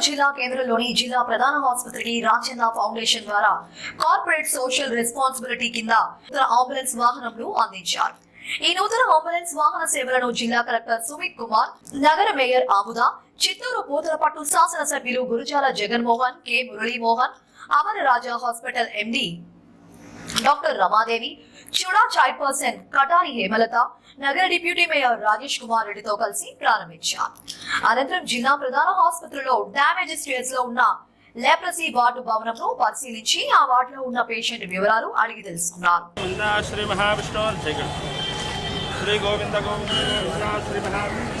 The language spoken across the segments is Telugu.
జిల్లా కేంద్రంలోని జిల్లా ప్రధాన ఆసుపత్రికి రాచంద ఫౌండేషన్ ద్వారా కార్పొరేట్ సోషల్ రెస్పాన్సిబిలిటీ కింద అంబులెన్స్ వాహనంను అందించారు. ఈ నూతన అంబులెన్స్ వాహన సేవలను జిల్లా కలెక్టర్ సుమిత్ కుమార్ నగర మేయర్ ఆముద చిత్తూరు పూతలపట్టు శాసనసభ్యులు Gurujala Jaganmohan K. Muralimohan Amara Raja hospital MD doctor Ramadevi CUDA chairperson Katari Hemalatha నగర డిప్యూటీ మేయర్ రాజేష్ కుమార్ రెడ్డితో కలిసి ప్రారంభించారు అనంతరం జిల్లా ప్రధాన ఆసుపత్రిలో డ్యామేజ్ స్టేజ్లో ఉన్న లేప్రసీ వార్డు భవనంను పరిశీలించి ఆ వార్డులో ఉన్న పేషెంట్ వివరాలు అడిగి తెలుసుకున్నారు Shri Mahavishnu Shri Govinda Shri Mahavishnu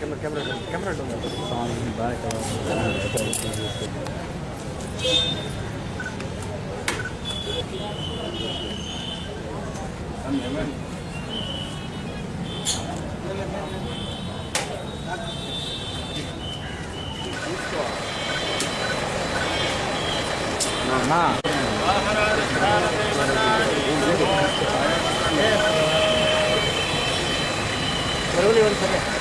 camera camera camera ना Terus lihat sana.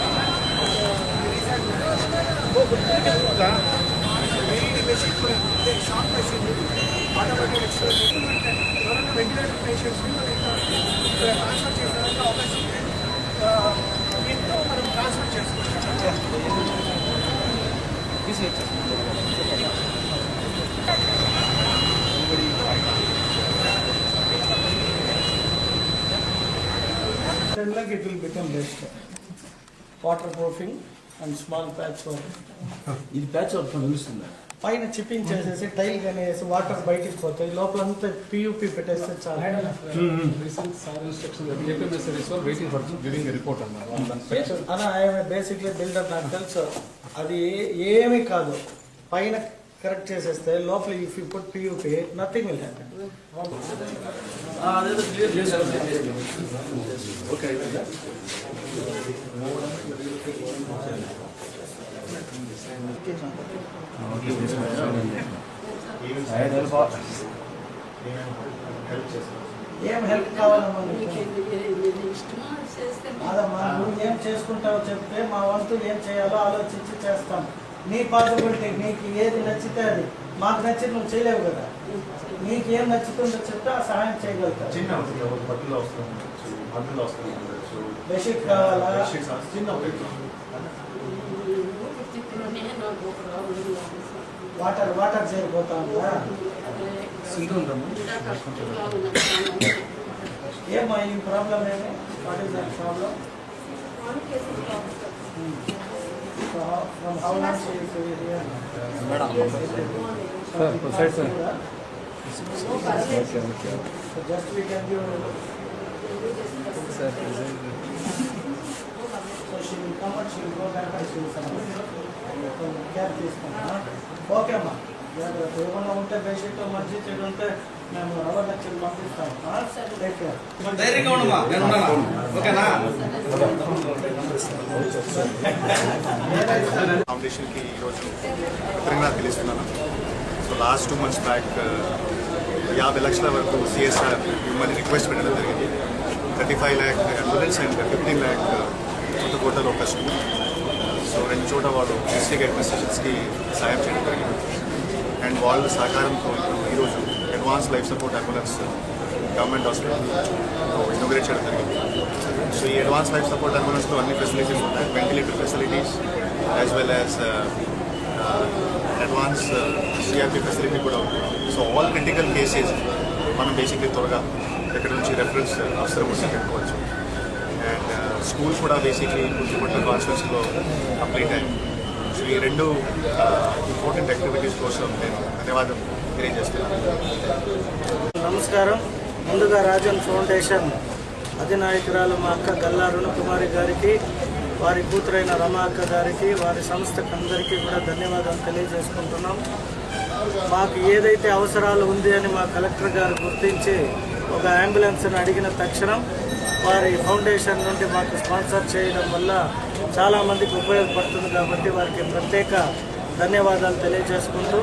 Short machine automatic express ఎవరైనా వెంటిలేటర్ పేషెంట్స్ ట్రాన్స్ఫర్ చేసేదానికి అవకాశం ఉంది మనం ట్రాన్స్ఫర్ చేసుకోవచ్చు it will it best waterproofing and small patch work. ఇది ప్యాచ్ వర్క్ నిలుస్తుందా పైన చిప్పింగ్ చేసేసి టైల్ కానీ వేసి వాటర్ బయటికి పోతాయి లోపలంతా పియూపీ పెట్టేస్తే చాలా. Recent sir instruction waiting for giving report అన్నారు అలా ఆయన బేసిక్లీ బిల్డర్ నాకు తెలుసు. అది ఏమీ కాదు. పైన కరెక్ట్ చేసేస్తే లోపల if you put PUP nothing will happen ఏం హెల్ప్ కావాలమ్మా నీకు? కాదమ్మా నువ్వు ఏం చేసుకుంటావో చెప్తే మా వంతు ఏం చేయాలో ఆలోచించి చేస్తాం నీ పాసిబిలిటీ నీకు ఏది నచ్చితే అది. మాకు నచ్చింది నువ్వు చేయలేవు కదా. నీకు ఏం నచ్చుతుందో చెప్తే ఆ సహాయం చేయగలుగుతావు. చిన్న బట్టలు మందులు వస్తాం ఉండొచ్చు. బెడ్షీట్ కావాలా? చిన్న వాటర్ వాటర్ చేరిపోతా ఉందా? ఏమా ఈ ప్రాబ్లం ఏమి what is that problem From how long she is here Sir, side, sir. So just we can give sir So she will come and she will go back and she will come. So care తీసుకుంటా ఓకే అమ్మా జాగ్రత్త ఏమన్నా ఉంటే బెడ్షీట్ మంచి చెడు ఉంటే మేము రవ్వ నచ్చి పంపిస్తాం టేక్ కేర్ ధైర్యంగా ఉండమా? నేను ఉన్నాను ఓకేనా? ఫౌండేషన్కి ఈరోజు కృతజ్ఞత తెలుస్తున్నాను. So last two months back యాభై లక్షల వరకు సిఎస్ఆర్ మిమ్మల్ని రిక్వెస్ట్ పెట్టడం జరిగింది. Thirty five lakh ambulance and fifteen lakh కొత్త కోటలో కష్టం సో రెండు చోట వాళ్ళు డిస్ట్రిక్ట్ అడ్మినిస్ట్రేషన్స్కి సాయం చేయడం జరిగింది. అండ్ వాళ్ళ సహకారంతో ఇప్పుడు ఈరోజు advance life support ambulance government hospital inaugurate చేయడం జరిగింది. సో ఈ అడ్వాన్స్ లైఫ్ సపోర్ట్ అంబులెన్స్లో అన్ని ఫెసిలిటీస్ ఉన్నాయి ventilator facilities as well as advance CRP facility కూడా ఉంది సో ఆల్ క్రిటికల్ కేసెస్ మనం బేసిక్లీ త్వరగా ఇక్కడ నుంచి రెఫరెన్స్ అవసరం వచ్చి పెట్టుకోవచ్చు. అండ్ స్కూల్ uh, కూడా బేసిక్లీ పుట్టుపట్ల హాస్పిటల్స్లో కంప్లీట్ అయ్యాయి. సో ఈ రెండు uh, ఇంపార్టెంట్ యాక్టివిటీస్ కోసం నేను ధన్యవాదం నమస్కారం. ముందుగా రాజన్ ఫౌండేషన్ అధినాయకురాలు మా అక్క గల్లా కుమారి గారికి వారి కూతురైన రమా అక్క గారికి వారి సంస్థకు అందరికీ కూడా ధన్యవాదాలు తెలియజేసుకుంటున్నాం. మాకు ఏదైతే అవసరాలు ఉంది అని మా కలెక్టర్ గారు గుర్తించి ఒక అంబులెన్స్ను అడిగిన తక్షణం వారి ఫౌండేషన్ నుండి మాకు స్పాన్సర్ చేయడం వల్ల చాలామందికి ఉపయోగపడుతుంది కాబట్టి వారికి ప్రత్యేక ధన్యవాదాలు తెలియజేసుకుంటూ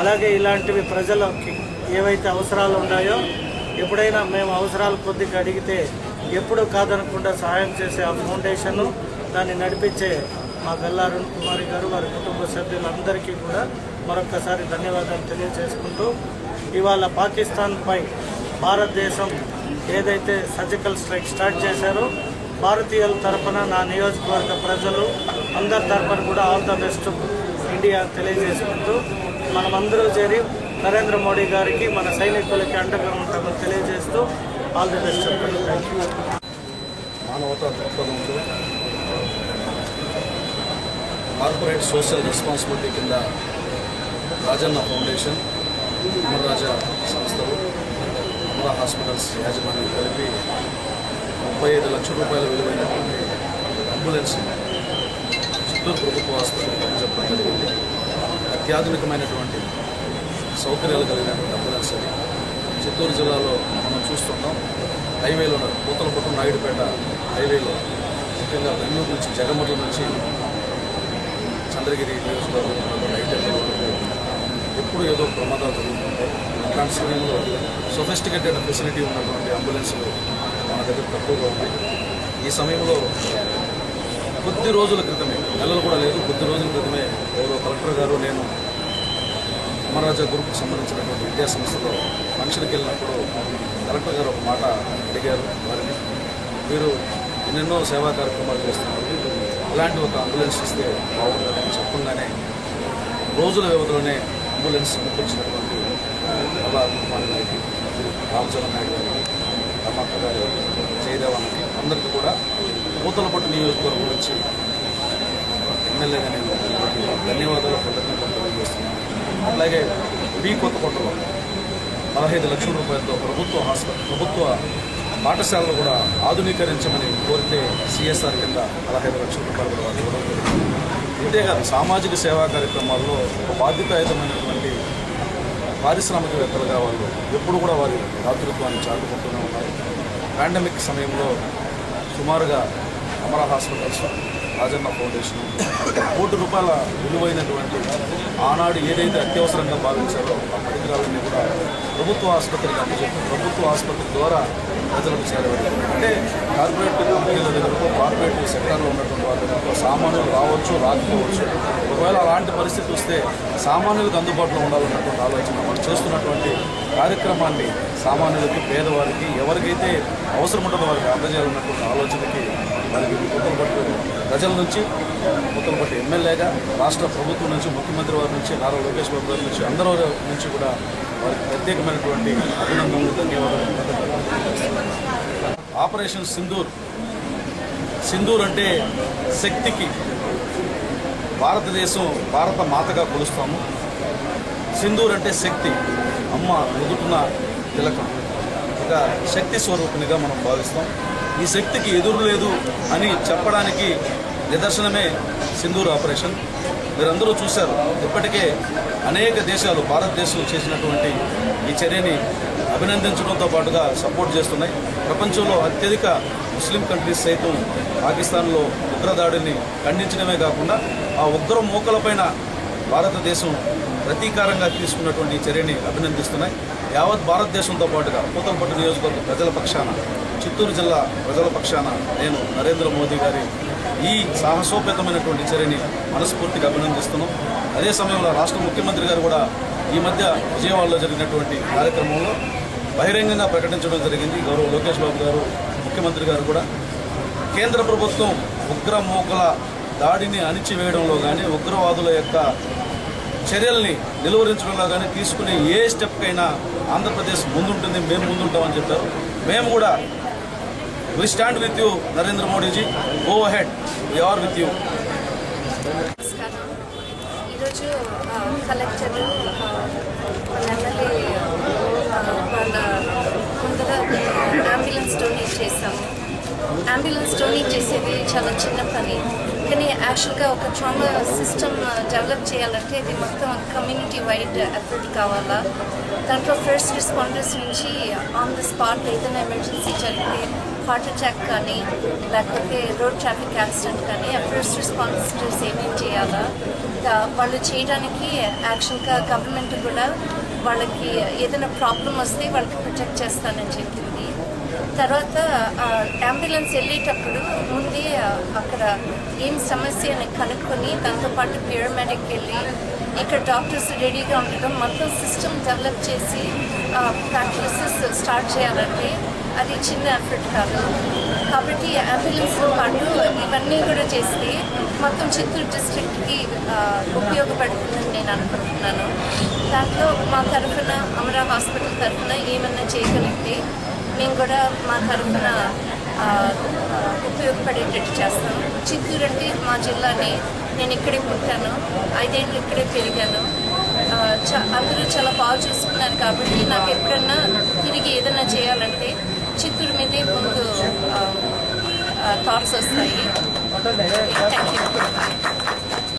అలాగే ఇలాంటివి ప్రజలకి ఏవైతే అవసరాలు ఉన్నాయో ఎప్పుడైనా మేము అవసరాలు కొద్దిగా అడిగితే ఎప్పుడు కాదనకుండా సహాయం చేసే ఆ ఫౌండేషన్ దాన్ని నడిపించే మా గల్లారుణ్ కుమారి గారు వారి కుటుంబ సభ్యులందరికీ కూడా మరొక్కసారి ధన్యవాదాలు తెలియజేసుకుంటూ ఇవాళ పాకిస్తాన్పై భారతదేశం ఏదైతే సర్జికల్ స్ట్రైక్ స్టార్ట్ చేశారో భారతీయుల తరపున నా నియోజకవర్గ ప్రజలు అందరి తరఫున కూడా ఆల్ ద బెస్ట్. ఇండియా తెలియజేసుకుంటూ మనమందరూ చేరి నరేంద్ర మోడీ గారికి మన సైనికులకి అండగా ఉంటామని తెలియజేస్తూ ఆల్ ది బెస్ట్ చెప్పండి. మానవతా దృక్పథంతో కార్పొరేట్ సోషల్ రెస్పాన్సిబిలిటీ కింద రాజన్న ఫౌండేషన్ అమరరాజా సంస్థలు అమర హాస్పిటల్స్ యాజమాన్యం కలిపి ముప్పై ఐదు లక్షల రూపాయల విలువైనటువంటి అంబులెన్స్ చిత్తూరు ప్రభుత్వ ఆసుపత్రికి అత్యాధునికమైనటువంటి సౌకర్యాలు కలిగినటువంటి అంబులెన్స్ అది చిత్తూరు జిల్లాలో మనం చూస్తున్నాం హైవేలో పూతలపట్టు నాయుడుపేట హైవేలో ముఖ్యంగా బెంగళూరు నుంచి జగమర్ల నుంచి చంద్రగిరి నియోజకవర్గంలో నైట్ ఎప్పుడు ఏదో ప్రమాదాలు జరుగుతుంటాయి. అట్లాంటి సమయంలో సొఫిస్టికేటెడ్ ఫెసిలిటీ ఉన్నటువంటి అంబులెన్స్లు మన దగ్గర తక్కువగా ఉన్నాయి. ఈ సమయంలో కొద్ది రోజుల క్రితమే నెలలు కూడా లేదు కొద్ది రోజుల క్రితమే ఎవరో కలెక్టర్ గారు నేను అమరాజా గ్రూప్కి సంబంధించినటువంటి విద్యాసంస్థలో ఫంక్షన్కి వెళ్ళినప్పుడు కలెక్టర్ గారు ఒక మాట అడిగారు. వారిని మీరు ఎన్నెన్నో సేవా కార్యక్రమాలు చేస్తున్నారు ఇలాంటి ఒక అంబులెన్స్ ఇస్తే బాగుంటుందని చెప్పగానే రోజుల వ్యవధిలోనే అంబులెన్స్ పంపించినటువంటి అలా కుమార్ గారికి రామచంద్ర నాయుడు గారికి రమక్క గారు జయదేవానికి అందరికీ కూడా పూతలపట్టు నియోజకవర్గం నుంచి ఎమ్మెల్యేగా నేను ధన్యవాదాలు కృతజ్ఞతలు తెలియజేస్తున్నాను. అట్లాగే బి కొత్తకోటలో పదహైదు లక్షల రూపాయలతో ప్రభుత్వ హాస్పిటల్ ప్రభుత్వ పాఠశాలను కూడా ఆధునీకరించమని కోరితే సిఎస్ఆర్ కింద పదహైదు లక్షల రూపాయలు కూడా వాళ్ళు ఇవ్వడం జరిగింది. ఇంతేకాదు సామాజిక సేవా కార్యక్రమాల్లో ఒక బాధ్యతాయుతమైనటువంటి పారిశ్రామికవేత్తలుగా వాళ్ళు ఎప్పుడు కూడా వారి దాతృత్వాన్ని చాటుకుంటూనే ఉన్నారు. పాండమిక్ సమయంలో సుమారుగా అమరా హాస్పిటల్స్ రాజన్న ఫౌండేషన్ కోటి రూపాయల విలువైనటువంటి ఆనాడు ఏదైతే అత్యవసరంగా భావించారో ఆ పరికరాలన్నీ కూడా ప్రభుత్వ ఆసుపత్రికి అందజేసి ప్రభుత్వ ఆసుపత్రి ద్వారా ప్రజలకు చేరవేయడం అంటే కార్పొరేట్ కంపెనీల దగ్గరకు కార్పొరేట్ సెక్టార్లో ఉన్నటువంటి వాళ్ళ దగ్గరకు సామాన్యులు రావచ్చు రాకపోవచ్చు ఒకవేళ అలాంటి పరిస్థితి వస్తే సామాన్యులకు అందుబాటులో ఉండాలన్నటువంటి ఆలోచన మనం చేస్తున్నటువంటి కార్యక్రమాన్ని సామాన్యులకి పేదవారికి ఎవరికైతే అవసరం ఉంటుందో వారికి అందజేయాలన్నటువంటి ఆలోచనకి మనకి ప్రజల నుంచి మొత్తం ముక్కలపట్టు ఎమ్మెల్యేగా రాష్ట్ర ప్రభుత్వం నుంచి ముఖ్యమంత్రి వారి నుంచి నారా లోకేష్ బాబు గారి నుంచి అందరూ నుంచి కూడా వారికి ప్రత్యేకమైనటువంటి అభినందనలు ధన్యవాదాలు. ఆపరేషన్ సింధూర్. సింధూర్ అంటే శక్తికి భారతదేశం భారత మాతగా కొలుస్తాము. సింధూర్ అంటే శక్తి. అమ్మ ఎదుటిన తిలకం. ఒక శక్తి స్వరూపునిగా మనం భావిస్తాం. ఈ శక్తికి ఎదురు లేదు అని చెప్పడానికి నిదర్శనమే సింధూర్ ఆపరేషన్. మీరందరూ చూశారు ఇప్పటికే అనేక దేశాలు భారతదేశం చేసినటువంటి ఈ చర్యని అభినందించడంతో పాటుగా సపోర్ట్ చేస్తున్నాయి. ప్రపంచంలో అత్యధిక ముస్లిం కంట్రీస్ సైతం పాకిస్తాన్లో ఉగ్రదాడిని ఖండించడమే కాకుండా ఆ ఉగ్ర మూకలపైన భారతదేశం ప్రతీకారంగా తీసుకున్నటువంటి ఈ చర్యని అభినందిస్తున్నాయి. యావత్ భారతదేశంతో పాటుగా పూతంపట్టు నియోజకవర్గ ప్రజల పక్షాన చిత్తూరు జిల్లా ప్రజల పక్షాన నేను నరేంద్ర మోదీ గారి ఈ సాహసోపేతమైనటువంటి చర్యని మనస్ఫూర్తిగా అభినందిస్తున్నాం. అదే సమయంలో రాష్ట్ర ముఖ్యమంత్రి గారు కూడా ఈ మధ్య విజయవాడలో జరిగినటువంటి కార్యక్రమంలో బహిరంగంగా ప్రకటించడం జరిగింది. గౌరవ లోకేష్ బాబు గారు ముఖ్యమంత్రి గారు కూడా. కేంద్ర ప్రభుత్వం ఉగ్ర మూకల దాడిని అణిచివేయడంలో కానీ ఉగ్రవాదుల యొక్క చర్యల్ని నిలువరించడంలో కానీ తీసుకునే ఏ స్టెప్కైనా ఆంధ్రప్రదేశ్ ముందుంటుంది మేము ముందుంటామని చెప్పారు. మేము కూడా we stand with you Narendra Modiji go ahead are with you ఈరోజు కలెక్టర్ ఎమ్మెల్యే వాళ్ళ అంబులెన్స్ డొనేట్ చేశాము. అంబులెన్స్ డొనేట్ చేసేది చాలా చిన్న పని. కానీ యాక్చువల్గా ఒక ట్రామా సిస్టమ్ డెవలప్ చేయాలంటే ఇది మొత్తం కమ్యూనిటీ వైడ్ ఎఫర్ట్ కావాలా? దాంట్లో ఫస్ట్ రెస్పాండర్స్ నుంచి ఆన్ ద స్పాట్ ఏదైనా ఎమర్జెన్సీ జరిగితే హార్ట్ అటాక్ కానీ లేకపోతే రోడ్ ట్రాఫిక్ యాక్సిడెంట్ కానీ ఫస్ట్ రెస్పాన్సిబిలిటీస్ ఏమేమి చేయాలా వాళ్ళు చేయడానికి యాక్చువల్గా గవర్నమెంట్ కూడా వాళ్ళకి ఏదైనా ప్రాబ్లం వస్తే వాళ్ళకి ప్రొటెక్ట్ చేస్తానని చెప్పింది. తర్వాత అంబులెన్స్ వెళ్ళేటప్పుడు ముందే అక్కడ ఏం సమస్య అని కనుక్కొని దాంతోపాటు పారామెడిక్ వెళ్ళి ఇక్కడ డాక్టర్స్ రెడీగా ఉండడం మొత్తం సిస్టమ్ డెవలప్ చేసి ప్రాక్టీసెస్ స్టార్ట్ చేయాలంటే అది చిన్న ఎఫర్ట్ కాదు. కాబట్టి అంబులెన్స్తో పాటు ఇవన్నీ కూడా చేస్తే మొత్తం చిత్తూరు డిస్ట్రిక్ట్కి ఉపయోగపడుతుందని నేను అనుకుంటున్నాను. దాంట్లో మా తరఫున అమరా హాస్పిటల్ తరఫున ఏమన్నా చేయగలిగితే మేము కూడా మా తరఫున ఉపయోగపడేటట్టు చేస్తాం. చిత్తూరు అంటే మా జిల్లాని నేను ఇక్కడే పుట్టాను ఐదేళ్ళు ఇక్కడే పెరిగాను. చ అందరూ చాలా బాగా చూసుకున్నారు కాబట్టి నాకు ఎప్పుడన్నా తిరిగి ఏదైనా చేయాలంటే చిత్తూరు మీదే ముందు థాట్స్ వస్తాయి థ్యాంక్ యూ